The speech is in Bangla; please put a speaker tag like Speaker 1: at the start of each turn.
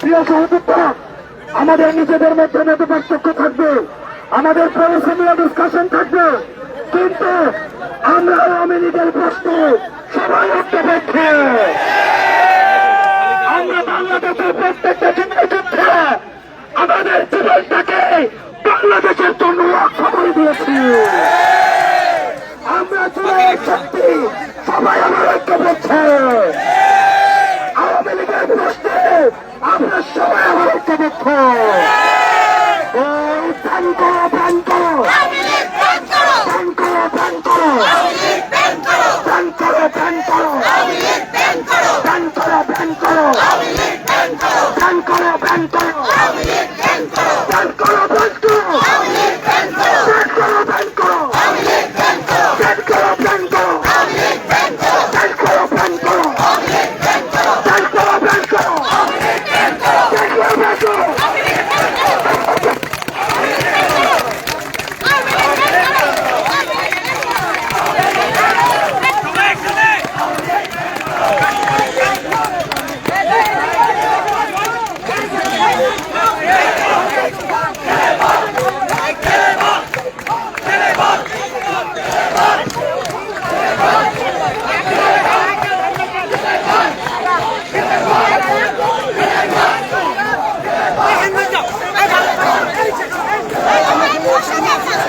Speaker 1: প্রিয় সহযোদ্ধা আমাদের নিজেদের মধ্যে মত পার্থক্য থাকবে। আমাদের প্রফেশনাল ডিসকাশন থাকবে। কিন্তু আমরা আওয়ামী লীগের প্রশ্ন সবাই ঐক্যবদ্ধ। আমরা বাংলাদেশের প্রত্যেকটা যুদ্ধে যুদ্ধে আমাদের জীবনটাকে বাংলাদেশের জন্য রক্ষা করে দিয়েছি। আমরা চুলের শক্তি সবাই আমার ঐক্যবদ্ধ। আমরা সবাই ঐক্যবদ্ধ এই থানকো